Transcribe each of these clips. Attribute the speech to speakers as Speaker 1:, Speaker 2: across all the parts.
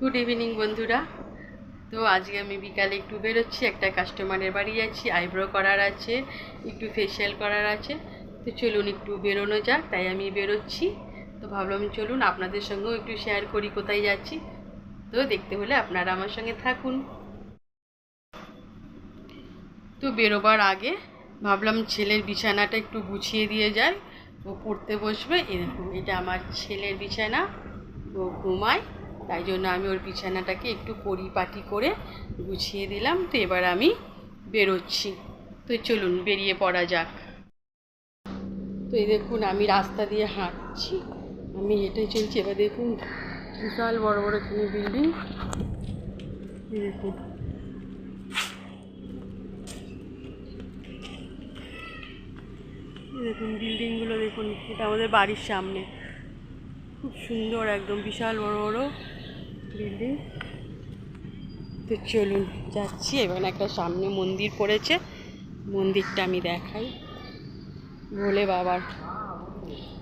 Speaker 1: Good evening বন্ধুরা। তো আজকে আমি বিকালে একটু বেরোচ্ছি, একটা কাস্টমারের বাড়ি যাচ্ছি আইব্রো করার আছে, একটু ফেসিয়াল করার আছে। তো চলুন একটু বেরোনো যাক, তাই আমি বেরোচ্ছি। তো ভাবলাম চলুন আপনাদের সঙ্গেও একটু শেয়ার করি, কোথায় যাচ্ছি। তো দেখতে হলে আপনারা আমার সঙ্গে থাকুন। তো বেরোবার আগে ভাবলাম ছেলের বিছানাটা একটু গুছিয়ে দিয়ে যায় ও পড়তে বসবে, এরকম, এটা আমার ছেলের বিছানা। ও ঘুমায়। তাই জন্য আমি ওর বিছানাটাকে একটু পরিপাটি করে গুছিয়ে দিলাম, তো এবার আমি বেরোচ্ছি। তো চলুন, বেরিয়ে পড়া যাক। তো এই দেখুন, আমি রাস্তা দিয়ে হাঁটছি, আমি হেঁটে চলছি। এবার দেখুন, বিশাল বড় বড় এখানে বিল্ডিং। দেখুন। দেখুন, বিল্ডিংগুলো দেখুন, এটা আমাদের বাড়ির সামনে। খুব সুন্দর একদম বিশাল বড় বড় বিল্ডিং তো চলুন যাচ্ছি এবার একটা সামনে মন্দির পড়েছে। মন্দিরটা আমি দেখাই। ভোলে বাবার।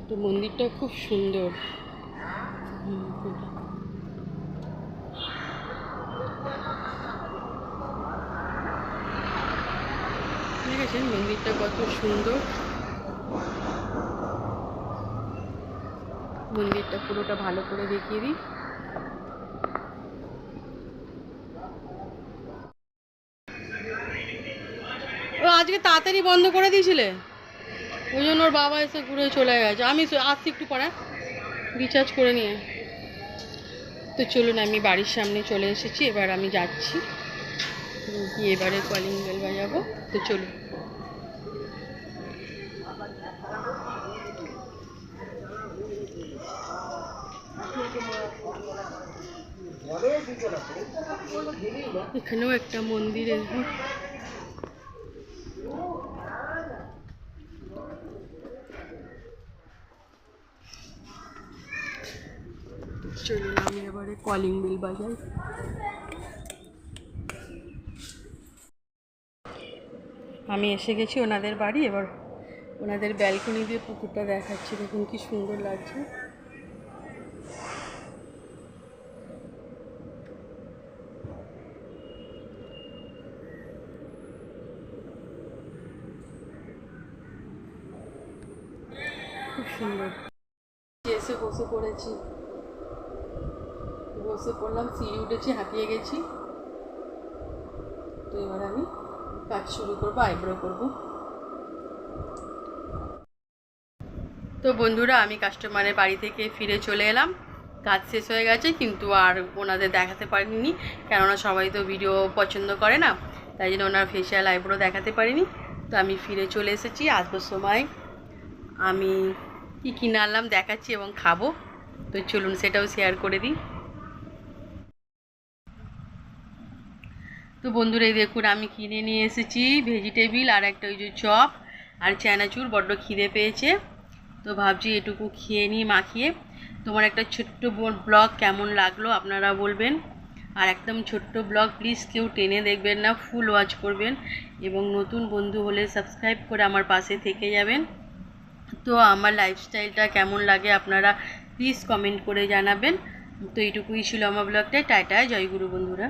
Speaker 1: তো মন্দিরটা খুব সুন্দর। হুম, দেখেছেন মন্দিরটা কত সুন্দর। মন্দিরটা পুরোটা ভালো করে দেখিয়ে দিই। ও, আজকে তাড়াতাড়ি বন্ধ করে দিয়েছিলে? ওই জন্য ওর বাবা এসে ঘুরে চলে গেছে। আমি আসছি একটু পরে। রিচার্জ করে নিয়ে। তো চলুন, আমি বাড়ির সামনে চলে এসেছি। এবার আমি যাচ্ছি। গিয়ে এবারে কলিং বেল বাজাবো। তো চলুন। এখানেও একটা মন্দির। চলুন আমি এবারে কলিং বেল বাজাই। আমি এসে গেছি ওনাদের বাড়ি, এবার ওনাদের ব্যালকনি দিয়ে পুকুরটা দেখাচ্ছি, দেখুন কি সুন্দর লাগছে। খুব সুন্দর এসে বসে পড়েছি। বসে পড়লাম, সিঁড়ি উঠেছি, হাঁপিয়ে গেছি। তো এবার আমি কাজ শুরু করব, আইব্রো করব। তো বন্ধুরা, আমি কাস্টমারের বাড়ি থেকে ফিরে চলে এলাম। কাজ শেষ হয়ে গেছে, কিন্তু আর ওনাদের দেখাতে পারিনি, কেননা সবাই তো ভিডিও পছন্দ করে না। তাই জন্য ওনার ফেশিয়াল আইব্রো দেখাতে পারিনি। তো আমি ফিরে চলে এসেছি আসবার সময়। আমি কী কিনে আনলাম দেখাচ্ছি এবং খাব। তো চলুন সেটাও শেয়ার করে দিই। তো বন্ধুরা, এই দেখুন, আমি কিনে নিয়ে এসেছি ভেজিটেবিল আর একটা ওই যে চপ আর চানাচুর, বড্ড খিদে পেয়েছে। তো ভাবছি এটুকু খেয়ে নিই, মাখিয়ে। তোমার একটা ছোট্ট ব্লগ কেমন লাগল আপনারা বলবেন। আর একদম ছোট্ট ব্লগ প্লিজ কেউ টেনে দেখবেন না ফুল ওয়াচ করবেন। এবং নতুন বন্ধু হলে সাবস্ক্রাইব করে আমার পাশে থেকে যাবেন। তো আমার লাইফস্টাইলটা কেমন লাগে আপনারা প্লিজ কমেন্ট করে জানাবেন। তো এইটুকুই ছিল আমার ব্লগটাই টাটা জয়গুরু বন্ধুরা।